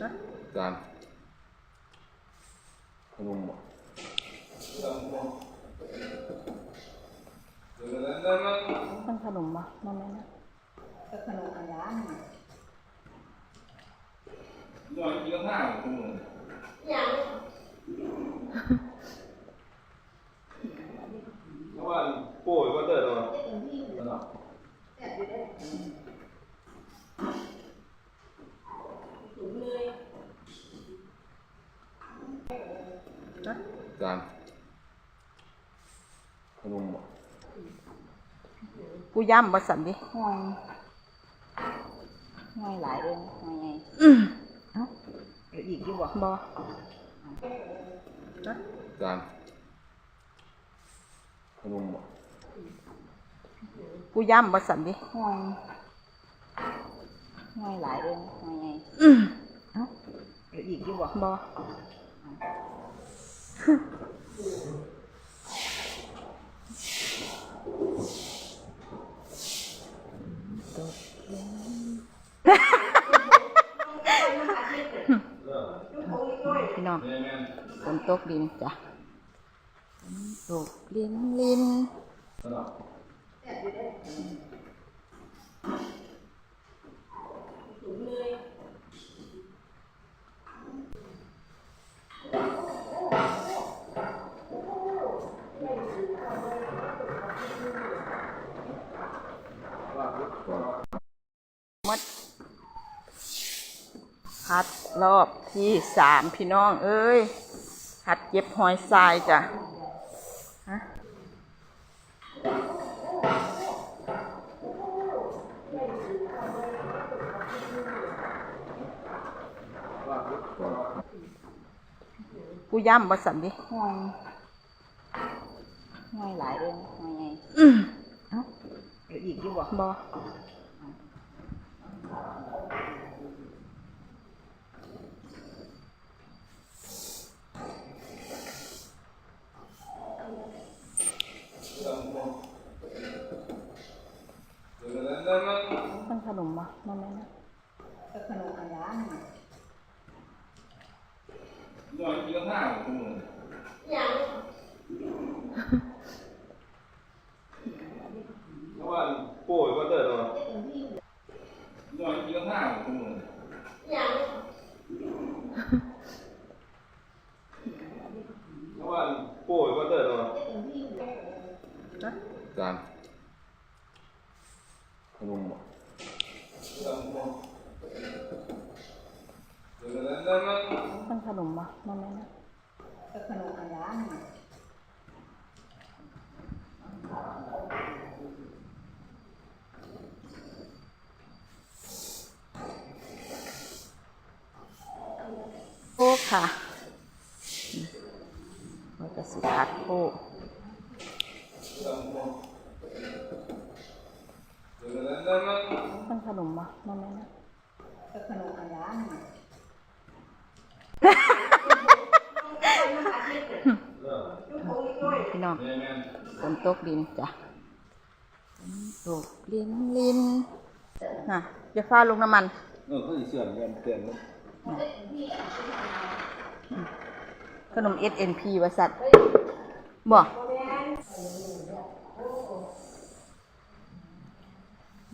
จานขนมบ่มันขนมบ่นั่นแม่นะก็ขนมอันร้านน่ะยอดกินข้าวคุณมึงอย่าง เพราะว่าโป้ยก็เติร์ดแล้วเนาะ แบบอยู่ได้ถุงเลย จานข นมบ่กูย่ำบ่สันดิห่วยห่วยหลายเองห่วยไงเอ้าเดี๋ยวอีกอยู่บ่บ่จานขนมบ่กูย่ำบ่สันดิห่วยห่วยหลายเองห่วยไงเอ้าเดี๋ยวอีกอยู่บ่บ่ พี่น้องฝนตกดินจ้ะตกลินลิน เนาะ ถุงเลย มด พัดรอบที่สามพี่น้อง เอ้ยพัดเก็บหอยทรายจ้ะฮะกูย่ำบ่สันดิห่วยห่วยหลายเองห่วยไงเอ้าเดี๋ยวอีกอยู่บ่บ่ มันขนมบ่นั่นแม่นะ ก็ขนมอันร้านน่ะ ยอดกินข้าวคุณมึงอย่างเพราะว่าโป้ยก็เติร์ดแล้วยอดกินข้าวคุณมึงอย่างเพราะว่าโป้ยก็เติร์ดแล้วจานขนมบ่มันขนมบ่นั่นแม่นะก็ขนมอันร้านน่ะโอ้ค่ะเราจะสิพัดโอ้มันขนมบ่นั่นแม่นะก็ขนมอันร้านน่ะ พี่น้องแม่แม่ฝนตกดินจ้ะฝนตกลินลินน่ะอย่าฟ้าลงน้ำมันเออเขาสิเสื่อมกันเตือนมันขนม SNP วะสัตว์บ่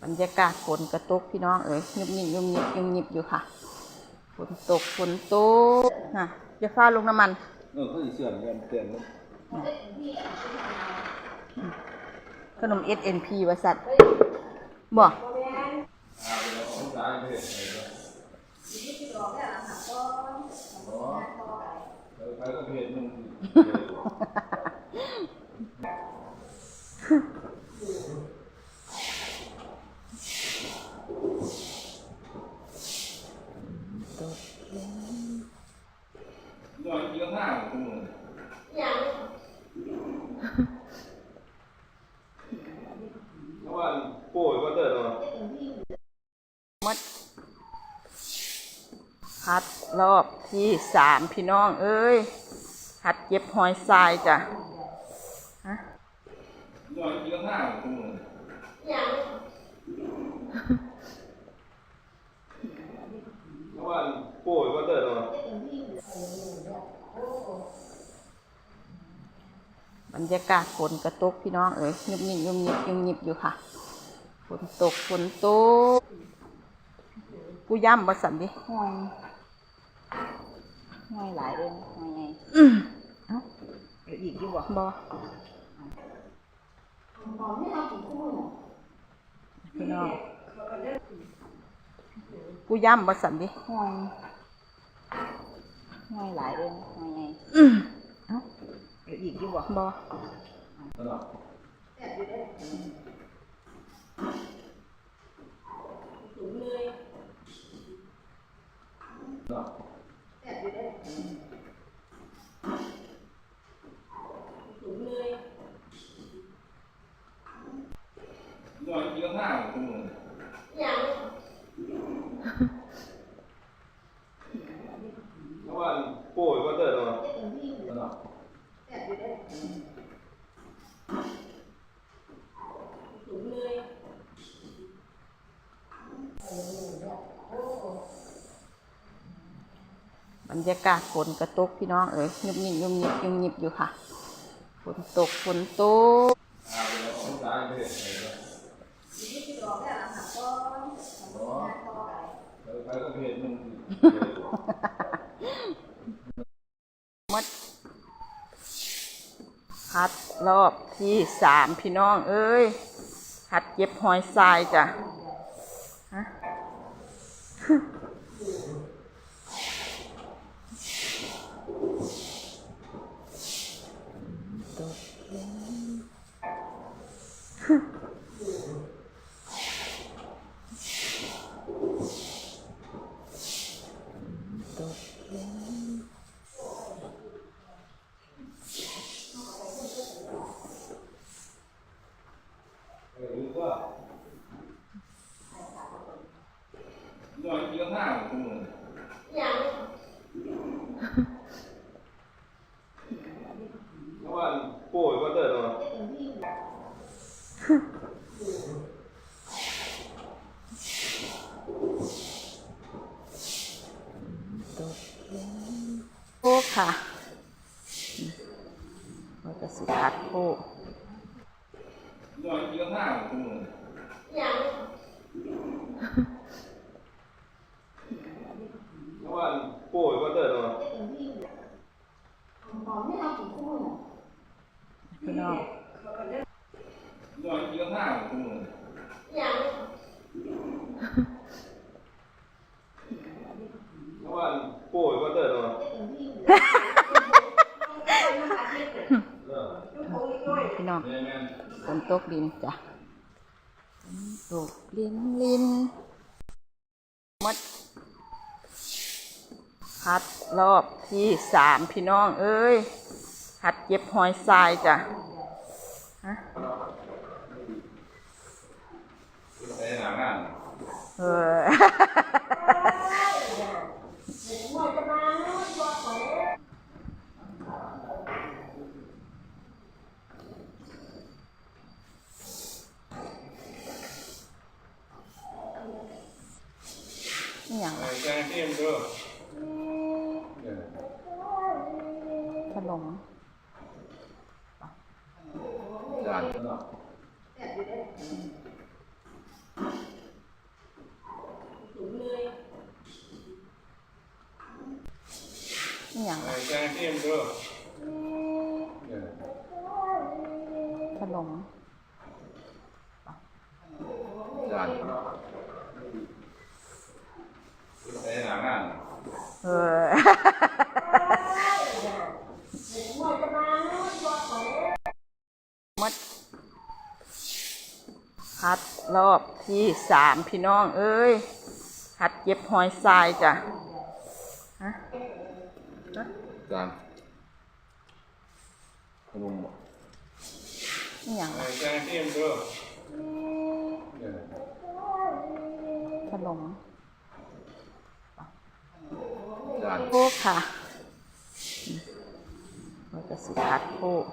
บรรยากาศฝนกระตกพี่น้องเอ๋ยยุบยิบยุบยิบยุบยิบอยู่ค่ะ ฝนตกฝนตกน่ะอย่าฟ้าลงน้ำมัน เออเขาสิเสื่อมกันเตือนมันขนม SNP วะสัตว์บ่ตายไปเลยไปก็เพจมึง ยอดกินข้าวคุณมึง อย่าง เพราะว่าโป้ยก็เติร์ดแล้ว มด พัดรอบที่สามพี่น้อง เอ้ยพัดเก็บหอยทรายจ้ะฮะยอดกินข้าวคุณมึงอย่างเพราะว่าโป้ยว่าเด้อเราบรรยากาศฝนกระตกพี่น้องเอ๋ยยุบยิบยุบยิบยุบยิบอยู่ค่ะฝนตกฝนตกกูย่ำบ่สันดิห่วย ห่วยหลายเลยห่วยไงอืมเอ้าเดี๋ยวอีกอยู่บ่บ่พี่น้องกูย่ำบ่สันดิห่วยห่วยหลายเลยห่วยไงอืมเอ้าเดี๋ยวอีกอยู่บ่บ่ นั่นน่ะน่ะย้อนกินข้าวคุณมึงเพราะว่าโป้ยว่าเด้อเรานั่นน่ะ บรรยากาศฝนกระตกพี่น้องเอ๋ยยุบยิบยุบยิบยุบยิบอยู่ค่ะฝนตกฝนตกอาไปแล้วต้องการไปเห็นเลยนะแล้วไปก็เห็นมึงหมดคัดรอบที่สามพี่น้อง เอ้ยคัดเย็บหอยทรายจ้ะ อนกินข้าวคุณมึงเพราะว่าโป้ยว่าเด้อเราโอ้ค่ะมเราจะสิคัดโอ้ย้อนกินข้าวคุณมึงเพราะว่าโป้ยว่าเด้อน้อง ย้อนกินข้าวคุณมึงเพราะว่าโป้ยว่าเด้อเราพี่น้องแม่แม่ฝนตกดินจ้ะฝนตกลินลินหมด คัดรอบที่สามพี่น้อง เอ้ยคัดเย็บหอยทรายจ้ะฮะไปหางานเออ นี่อย่าง ไปแจ้งเตรียมเด้อ ขนมจานเนาะนี่อย่างไปแจ้งเตรียมด้อขนมจานเนาะไปหางานเออ ห มดคัดรอบที่สามพี่น้อง เอ้ยคัดเย็บหอยทรายจ้ะฮะจานขนมนี่อย่างไปแจ้งเตรียมเด้อขนมจานโคกค่ะอืมเราจะสิคัดโคก